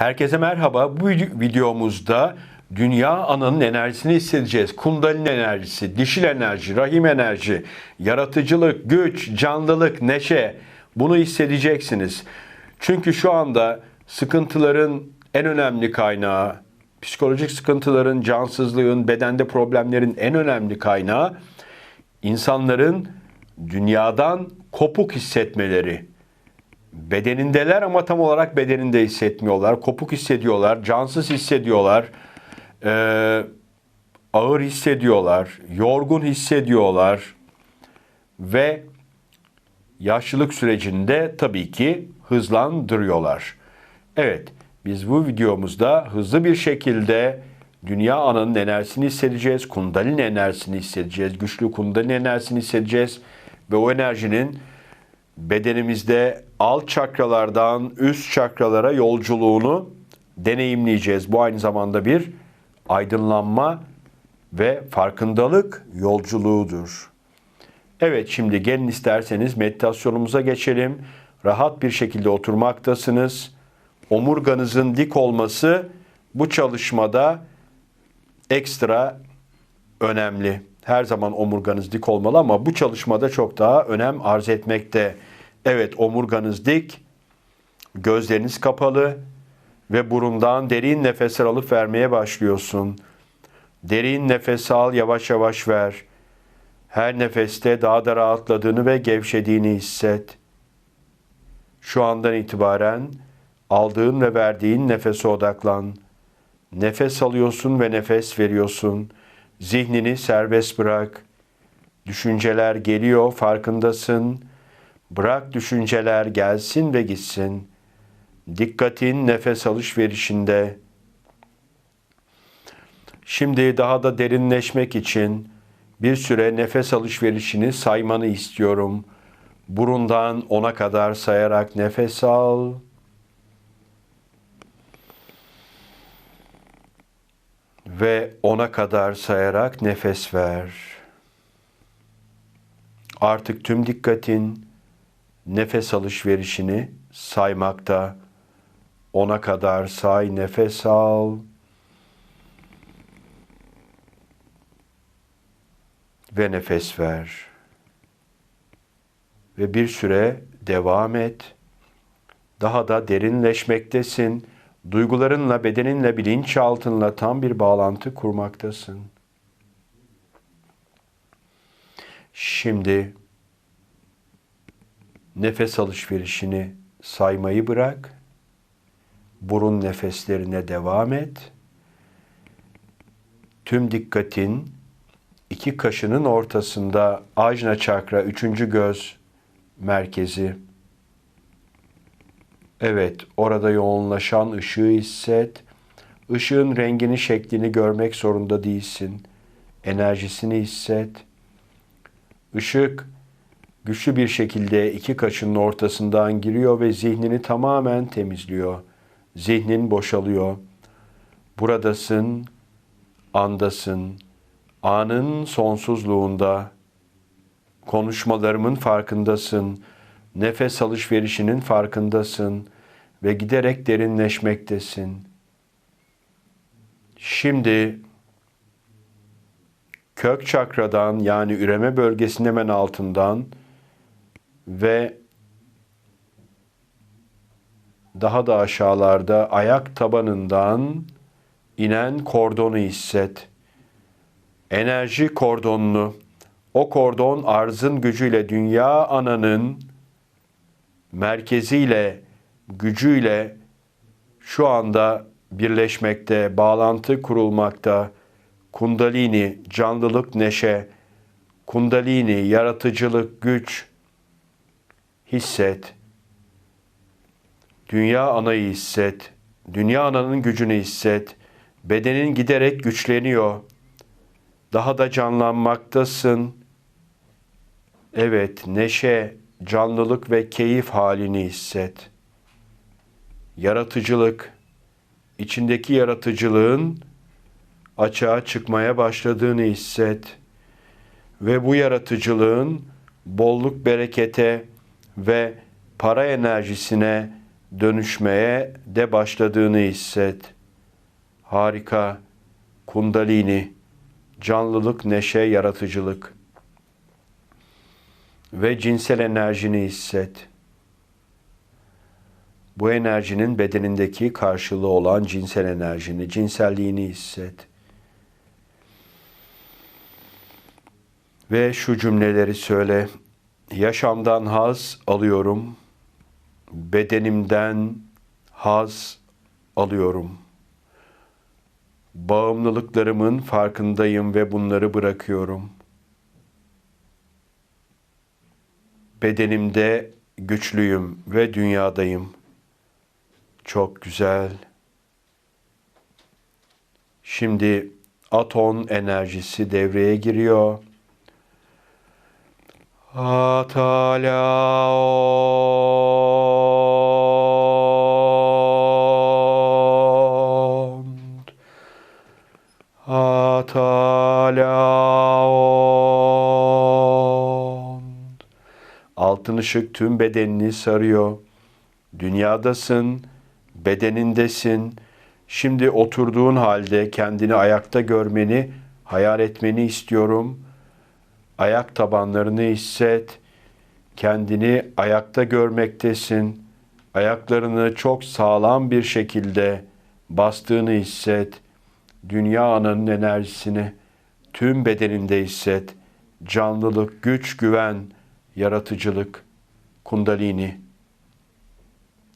Herkese merhaba. Bu videomuzda dünya ananın enerjisini hissedeceğiz. Kundalini enerjisi, dişil enerji, rahim enerji, yaratıcılık, güç, canlılık, neşe. Bunu hissedeceksiniz. Çünkü şu anda sıkıntıların en önemli kaynağı, psikolojik sıkıntıların, cansızlığın, bedende problemlerin en önemli kaynağı insanların dünyadan kopuk hissetmeleri bedenindeler ama tam olarak bedeninde hissetmiyorlar. Kopuk hissediyorlar, cansız hissediyorlar, e, ağır hissediyorlar, yorgun hissediyorlar ve yaşlılık sürecinde tabii ki hızlandırıyorlar. Evet, biz bu videomuzda hızlı bir şekilde dünya ananın enerjisini hissedeceğiz, kundalini enerjisini hissedeceğiz, güçlü kundalini enerjisini hissedeceğiz ve o enerjinin bedenimizde alt çakralardan üst çakralara yolculuğunu deneyimleyeceğiz. Bu aynı zamanda bir aydınlanma ve farkındalık yolculuğudur. Evet şimdi gelin isterseniz meditasyonumuza geçelim. Rahat bir şekilde oturmaktasınız. Omurganızın dik olması bu çalışmada ekstra önemli. Her zaman omurganız dik olmalı ama bu çalışmada çok daha önem arz etmekte. Evet omurganız dik, gözleriniz kapalı ve burundan derin nefesler alıp vermeye başlıyorsun. Derin nefes al, yavaş yavaş ver. Her nefeste daha da rahatladığını ve gevşediğini hisset. Şu andan itibaren aldığın ve verdiğin nefese odaklan. Nefes alıyorsun ve nefes veriyorsun. Zihnini serbest bırak. Düşünceler geliyor, farkındasın Bırak düşünceler gelsin ve gitsin. Dikkatin nefes alışverişinde. Şimdi daha da derinleşmek için bir süre nefes alışverişini saymanı istiyorum. Burundan ona kadar sayarak nefes al. Ve ona kadar sayarak nefes ver. Artık tüm dikkatin nefes alışverişini saymakta. Ona kadar say, nefes al. Ve nefes ver. Ve bir süre devam et. Daha da derinleşmektesin. Duygularınla, bedeninle, bilinçaltınla tam bir bağlantı kurmaktasın. Şimdi nefes alışverişini saymayı bırak. Burun nefeslerine devam et. Tüm dikkatin iki kaşının ortasında ajna çakra, üçüncü göz merkezi. Evet, orada yoğunlaşan ışığı hisset. Işığın rengini, şeklini görmek zorunda değilsin. Enerjisini hisset. Işık güçlü bir şekilde iki kaşının ortasından giriyor ve zihnini tamamen temizliyor. Zihnin boşalıyor. Buradasın, andasın, anın sonsuzluğunda, konuşmalarımın farkındasın, nefes alışverişinin farkındasın ve giderek derinleşmektesin. Şimdi kök çakradan yani üreme bölgesinin hemen altından ve daha da aşağılarda ayak tabanından inen kordonu hisset. Enerji kordonunu, o kordon arzın gücüyle dünya ananın merkeziyle, gücüyle şu anda birleşmekte, bağlantı kurulmakta. Kundalini, canlılık, neşe, kundalini, yaratıcılık, güç, hisset. Dünya anayı hisset. Dünya ananın gücünü hisset. Bedenin giderek güçleniyor. Daha da canlanmaktasın. Evet, neşe, canlılık ve keyif halini hisset. Yaratıcılık, içindeki yaratıcılığın açığa çıkmaya başladığını hisset. Ve bu yaratıcılığın bolluk berekete, ve para enerjisine dönüşmeye de başladığını hisset. Harika. Kundalini, canlılık, neşe, yaratıcılık ve cinsel enerjini hisset. Bu enerjinin bedenindeki karşılığı olan cinsel enerjini, cinselliğini hisset. Ve şu cümleleri söyle. Yaşamdan haz alıyorum. Bedenimden haz alıyorum. Bağımlılıklarımın farkındayım ve bunları bırakıyorum. Bedenimde güçlüyüm ve dünyadayım. Çok güzel. Şimdi aton enerjisi devreye giriyor. Atalaon. Atalaon. Altın ışık tüm bedenini sarıyor. Dünyadasın, bedenindesin. Şimdi oturduğun halde kendini ayakta görmeni, hayal etmeni istiyorum. Ayak tabanlarını hisset. Kendini ayakta görmektesin. Ayaklarını çok sağlam bir şekilde bastığını hisset. Dünya ananın enerjisini tüm bedeninde hisset. Canlılık, güç, güven, yaratıcılık, kundalini.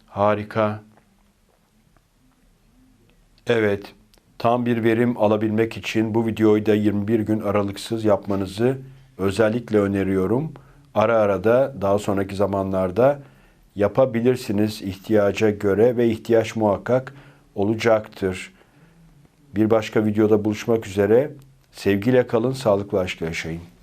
Harika. Evet, tam bir verim alabilmek için bu videoyu da 21 gün aralıksız yapmanızı özellikle öneriyorum. Ara ara da daha sonraki zamanlarda yapabilirsiniz ihtiyaca göre ve ihtiyaç muhakkak olacaktır. Bir başka videoda buluşmak üzere. Sevgiyle kalın, sağlıklı aşkla yaşayın.